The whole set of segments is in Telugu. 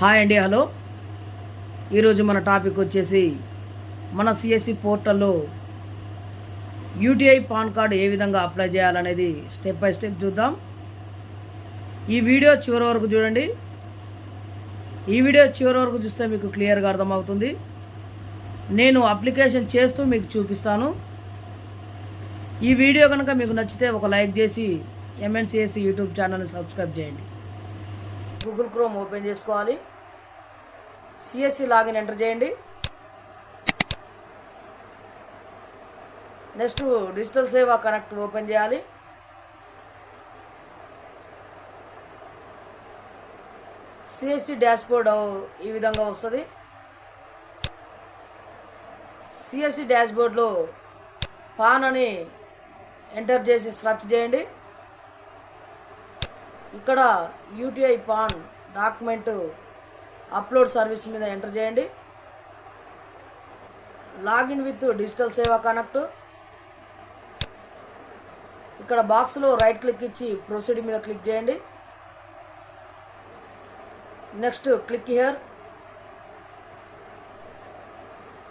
హాయ్ అండి హలో. ఈరోజు మన టాపిక్ వచ్చేసి మన సిఎస్సి పోర్టల్లో యూటీఐ పాన్ కార్డు ఏ విధంగా అప్లై చేయాలనేది స్టెప్ బై స్టెప్ చూద్దాం. ఈ వీడియో చివరి వరకు చూడండి. ఈ వీడియో చివరి వరకు చూస్తే మీకు క్లియర్గా అర్థమవుతుంది. నేను అప్లికేషన్ చేస్తూ మీకు చూపిస్తాను. ఈ వీడియో కనుక మీకు నచ్చితే ఒక లైక్ చేసి ఎంఎన్సిఎస్సి యూట్యూబ్ ఛానల్ని సబ్స్క్రైబ్ చేయండి. గూగుల్ క్రోమ్ ఓపెన్ చేసుకోవాలి. సిఎస్సి లాగిన్ ఎంటర్ చేయండి. Next digital Seva connect open చేయాలి. సిఎస్సి డాష్బోర్డ్ ఈ విధంగా వస్తుంది. సిఎస్సి డాష్బోర్డ్లో పాన్ అని ఎంటర్ చేసి సర్చ్ చేయండి. ఇక్కడ UTI PAN document upload service మీద ఎంటర్ చేయండి. Login with digital Seva connect. ఇక్కడ బాక్స్లో రైట్ క్లిక్ ఇచ్చి ప్రొసీడ్ మీద క్లిక్ చేయండి. నెక్స్ట్ క్లిక్ హియర్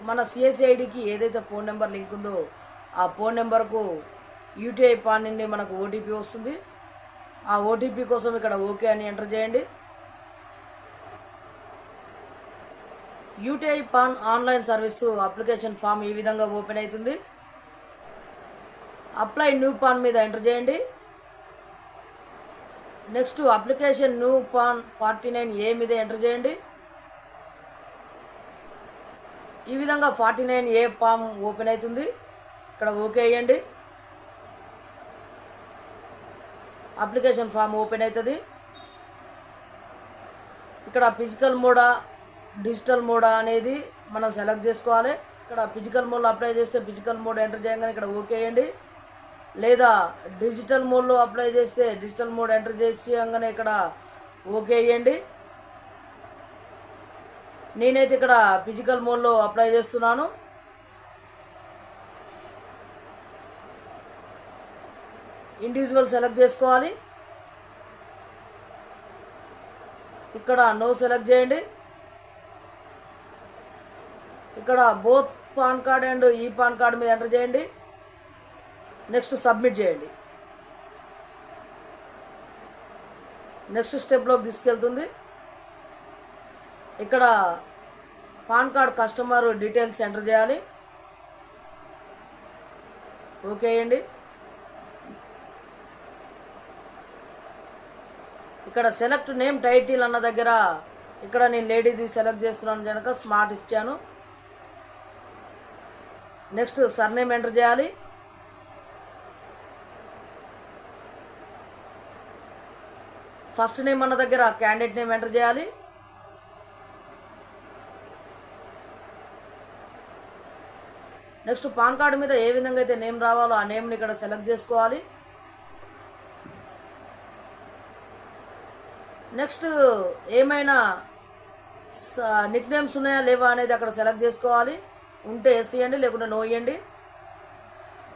మన సిఎస్ఐడికి ఏదైతే ఫోన్ నెంబర్ లింక్ ఉందో ఆ ఫోన్ నెంబర్కు యూటీఐ పాన్ నుండి మనకు ఓటీపీ వస్తుంది. ఆ ఓటీపీ కోసం ఇక్కడ ఓకే అని ఎంటర్ చేయండి. UTI PAN online service application form ఈ విధంగా ఓపెన్ అవుతుంది. అప్లై న్యూ పాన్ మీద ఎంటర్ చేయండి. Next application new PAN forty nine A మీద ఎంటర్ చేయండి. ఈ విధంగా forty nine A form open అవుతుంది. ఇక్కడ ఓకే వేయండి అప్లికేషన్ ఫామ్ ఓపెన్ అవుతుంది. ఇక్కడ ఫిజికల్ మోడా డిజిటల్ మోడ్ అనేది మనం సెలెక్ట్ చేసుకోవాలి. ఇక్కడ ఫిజికల్ మోడ్లో అప్లై చేస్తే ఫిజికల్ మోడ్ ఎంటర్ చేయగానే ఇక్కడ ఓకే వేయండి లేదా డిజిటల్ మోడ్లో అప్లై చేస్తే డిజిటల్ మోడ్ ఎంటర్ చేయంగానే ఇక్కడ ఓకే వేయండి నేనైతే ఇక్కడ ఫిజికల్ మోడ్లో అప్లై చేస్తున్నాను. ఇండివిజువల్ సెలెక్ట్ చేసుకోవాలి. ఇక్కడ నో సెలెక్ట్ చేయండి. ఇక్కడ both PAN card and e PAN card మీద ఎంటర్ చేయండి. నెక్స్ట్ సబ్మిట్ చేయండి. నెక్స్ట్ స్టెప్లోకి తీసుకెళ్తుంది. ఇక్కడ PAN card customer details enter చేయాలి. ఓకే అండి. ఇక్కడ సెలెక్ట్ నేమ్ టైటిల్ అన్న దగ్గర ఇక్కడ నేను లేడీది సెలెక్ట్ చేస్తున్నాను కనుక స్మార్ట్ ఇచ్చాను. నెక్స్ట్ సర్నేమ్ ఎంటర్ చేయాలి. ఫస్ట్ నేమ్ అన్న దగ్గర క్యాండిడేట్ నేమ్ ఎంటర్ చేయాలి. నెక్స్ట్ పాన్ కార్డు మీద ఏ విధంగా అయితే నేమ్ రావాలో ఆ నేమ్ని ఇక్కడ సెలెక్ట్ చేసుకోవాలి. నెక్స్ట్ ఏమైనా నిక్ నేమ్స్ ఉన్నాయా లేవా అనేది అక్కడ సెలెక్ట్ చేసుకోవాలి. ఉంటే ఎస్ ఇవ్వండి లేకుంటే నో ఇవ్వండి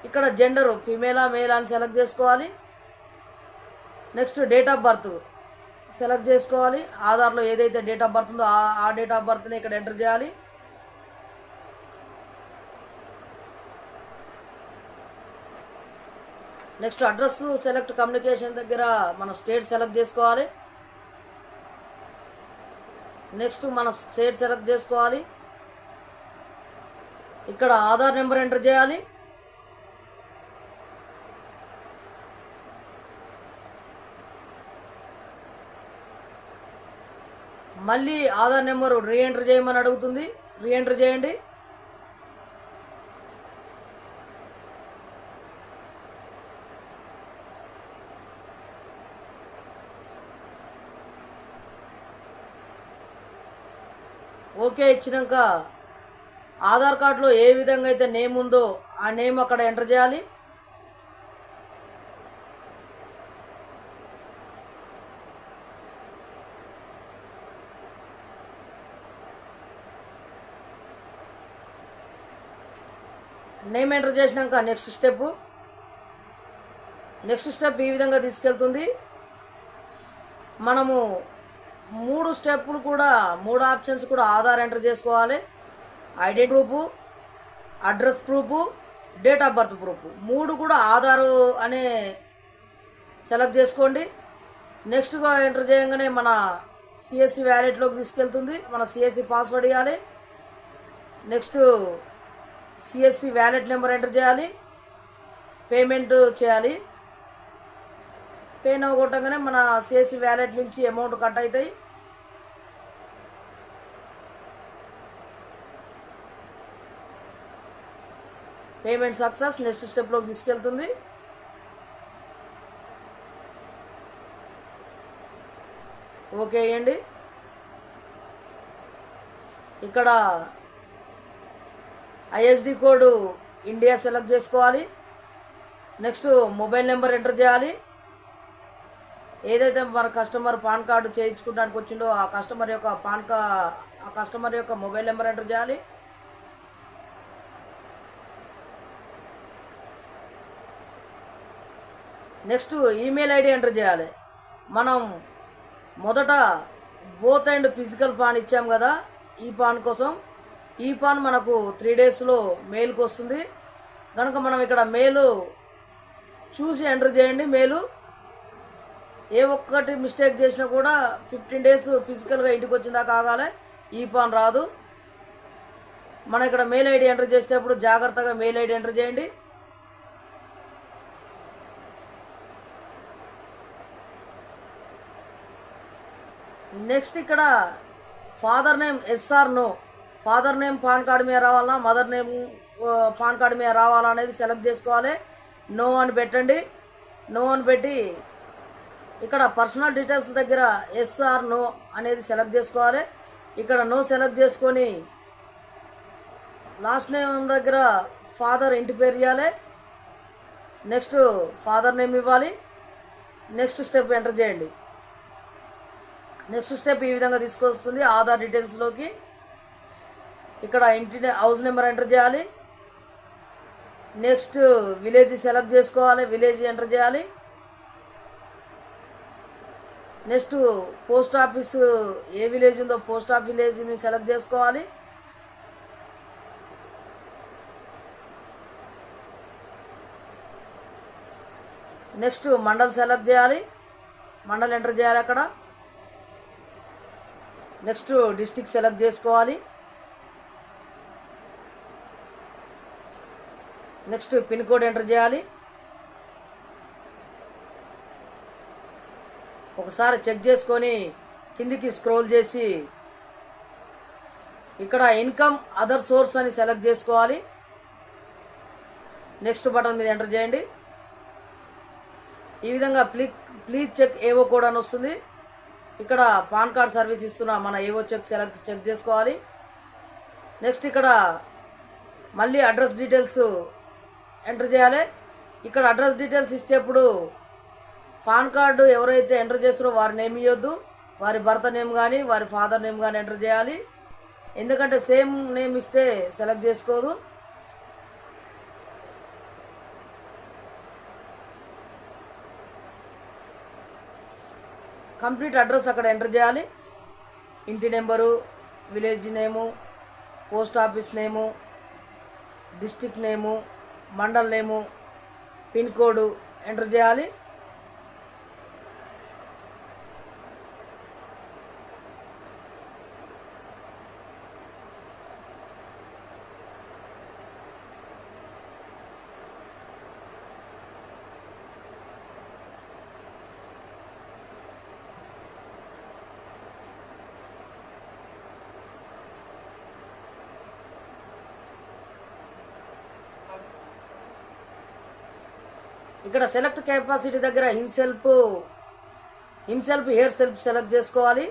ఇక్కడ జెండర్ ఫిమేలా మేలా అని సెలెక్ట్ చేసుకోవాలి. Next date of birth select చేసుకోవాలి. ఆధార్లో ఏదైతే డేట్ ఆఫ్ బర్త్ ఉందో ఆ ఆ డేట్ ఆఫ్ బర్త్ని ఇక్కడ ఎంటర్ చేయాలి. నెక్స్ట్ అడ్రస్ సెలెక్ట్ కమ్యూనికేషన్ దగ్గర మన స్టేట్ సెలెక్ట్ చేసుకోవాలి. నెక్స్ట్ మన స్టేట్ సెలెక్ట్ చేసుకోవాలి. ఇక్కడ ఆధార్ నెంబర్ ఎంటర్ చేయాలి. మళ్ళీ ఆధార్ నెంబర్ రీఎంటర్ చేయమని అడుగుతుంది. రీఎంటర్ చేయండి. ఓకే ఇచ్చినాక ఆధార్ కార్డులో ఏ విధంగా అయితే నేమ్ ఉందో ఆ నేమ్ అక్కడ ఎంటర్ చేయాలి. నేమ్ ఎంటర్ చేసినాక నెక్స్ట్ స్టెప్. నెక్స్ట్ స్టెప్ ఈ విధంగా తీసుకెళ్తుంది. మనము మూడు స్టెప్పులు కూడా మూడు ఆప్షన్స్ కూడా ఆధార్ ఎంటర్ చేసుకోవాలి. Identity proof address proof date of birth proof. మూడు కూడా ఆధారు అనే సెలెక్ట్ చేసుకోండి. నెక్స్ట్ ఎంటర్ చేయగానే మన సిఎస్సి వ్యాలెట్లోకి తీసుకెళ్తుంది. మన సిఎస్సి పాస్వర్డ్ ఇవ్వాలి next CSC wallet number enter చేయాలి. పేమెంట్ చేయాలి. పే నవ్వు కొట్టగానే మన సిఎస్సి వ్యాలెట్ నుంచి అమౌంట్ కట్ అవుతాయి. పేమెంట్ సక్సెస్ నెక్స్ట్ స్టెప్లోకి తీసుకెళ్తుంది. ఓకే వేయండి. ఇక్కడ ఐఎస్డి కోడ్ ఇండియా సెలెక్ట్ చేసుకోవాలి. నెక్స్ట్ మొబైల్ నెంబర్ ఎంటర్ చేయాలి. ఏదైతే మన కస్టమర్ పాన్ కార్డు చేయించుకోవడానికి వచ్చిందో ఆ కస్టమర్ యొక్క పాన్ కా ఆ కస్టమర్ యొక్క మొబైల్ నెంబర్ ఎంటర్ చేయాలి. నెక్స్ట్ ఈమెయిల్ ఐడి ఎంటర్ చేయాలి. మనం మొదట బోత్ అండ్ ఫిజికల్ పాన్ ఇచ్చాం కదా ఈ పాన్ కోసం. ఈ పాన్ మనకు త్రీ డేస్లో మెయిల్కి వస్తుంది. కనుక మనం ఇక్కడ మెయిల్ చూసి ఎంటర్ చేయండి. మెయిల్ ఏ ఒక్కటి మిస్టేక్ చేసినా కూడా ఫిఫ్టీన్ డేస్ ఫిజికల్గా ఇంటికి వచ్చిందా ఆగాలి. ఈ పాన్ రాదు. మనం ఇక్కడ మెయిల్ ఐడి ఎంటర్ చేసేటప్పుడు జాగ్రత్తగా మెయిల్ ఐడి ఎంటర్ చేయండి. నెక్స్ట్ ఇక్కడ father name SR no. Father name PAN card మీద రావాలా మదర్ నేమ్ పాన్ కార్డు మీద రావాలా అనేది సెలెక్ట్ చేసుకోవాలి. నో అని పెట్టండి. నో అని పెట్టి ఇక్కడ పర్సనల్ డీటెయిల్స్ దగ్గర ఎస్ఆర్ నో అనేది సెలెక్ట్ చేసుకోవాలి. ఇక్కడ నో సెలెక్ట్ చేసుకొని లాస్ట్ నేమ్ దగ్గర ఫాదర్ ఇంటి పేరు ఇవ్వాలి నెక్స్ట్ ఫాదర్ నేమ్ ఇవ్వాలి. నెక్స్ట్ స్టెప్ ఎంటర్ చేయండి. నెక్స్ట్ స్టెప్ ఈ విధంగా తీసుకొస్తుంది. ఆధార్ డీటెయిల్స్లోకి ఇక్కడ ఇంటి హౌస్ నెంబర్ ఎంటర్ చేయాలి. నెక్స్ట్ విలేజ్ సెలెక్ట్ చేసుకోవాలి. విలేజ్ ఎంటర్ చేయాలి. నెక్స్ట్ పోస్ట్ ఆఫీస్ ఏ విలేజ్ ఉందో పోస్ట్ ఆఫీస్ విలేజ్ని సెలెక్ట్ చేసుకోవాలి. నెక్స్ట్ మండల్ సెలెక్ట్ చేయాలి. మండల్ ఎంటర్ చేయాలి అక్కడ. నెక్స్ట్ డిస్టిక్ సెలెక్ట్ చేసుకోవాలి. నెక్స్ట్ పిన్ కోడ్ ఎంటర్ చేయాలి. ఒకసారి చెక్ చేసుకొని కిందికి స్క్రోల్ చేసి ఇక్కడ ఇన్కమ్ అదర్ సోర్స్ అని సెలెక్ట్ చేసుకోవాలి. నెక్స్ట్ బటన్ మీద ఎంటర్ చేయండి. ఈ విధంగా please please check AO code అని వస్తుంది. ఇక్కడ పాన్ కార్డ్ సర్వీస్ ఇస్తున్న మన ఏవో చెక్ సెలెక్ట్ చెక్ చేసుకోవాలి. నెక్స్ట్ ఇక్కడ మళ్ళీ అడ్రస్ డీటెయిల్స్ ఎంటర్ చేయాలి. ఇక్కడ అడ్రస్ డీటెయిల్స్ ఇచ్చేప్పుడు పాన్ కార్డు ఎవరైతే ఎంటర్ చేస్తారో వారి నేమ్ ఇవ్వద్దు. వారి భర్త నేమ్ కానీ వారి ఫాదర్ నేమ్ కానీ ఎంటర్ చేయాలి. ఎందుకంటే సేమ్ నేమ్ ఇస్తే సెలెక్ట్ చేసుకోదు. కంప్లీట్ అడ్రస్ అక్కడ ఎంటర్ చేయాలి. ఇంటి number village name post office name district name mandal name pin code enter చేయాలి. ఇక్కడ సెలెక్ట్ కెపాసిటీ దగ్గర himself himself herself select చేసుకోవాలి.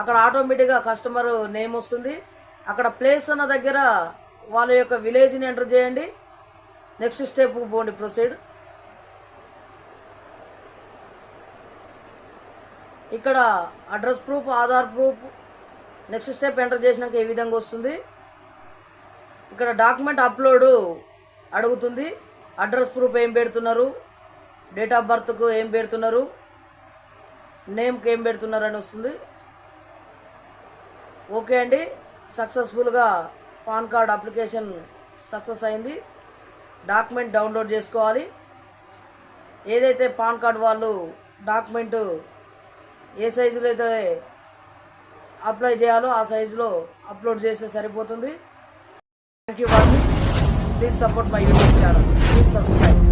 అక్కడ ఆటోమేటిక్గా కస్టమర్ నేమ్ వస్తుంది. అక్కడ ప్లేస్ ఉన్న దగ్గర వాళ్ళ యొక్క విలేజ్ని ఎంటర్ చేయండి. నెక్స్ట్ స్టెప్కి పోండి ప్రొసీడ్ ఇక్కడ address proof Aadhaar proof next step enter చేసినాక ఏ విధంగా వస్తుంది? ఇక్కడ డాక్యుమెంట్ అప్లోడ్ అడుగుతుంది. అడ్రస్ ప్రూఫ్ ఏం పెడుతున్నారు? డేట్ ఆఫ్ బర్త్కు ఏం పెడుతున్నారు? నేమ్కి ఏం పెడుతున్నారు అని వస్తుంది. ఓకే అండి. సక్సెస్ఫుల్గా పాన్ కార్డ్ అప్లికేషన్ సక్సెస్ అయింది. డాక్యుమెంట్ డౌన్లోడ్ చేసుకోవాలి. ఏదైతే పాన్ కార్డ్ వాళ్ళు డాక్యుమెంట్ ఏ సైజులో అయితే అప్లై చేయాలో ఆ సైజులో అప్లోడ్ చేస్తే సరిపోతుంది. Thank you watching please support my YouTube channel please subscribe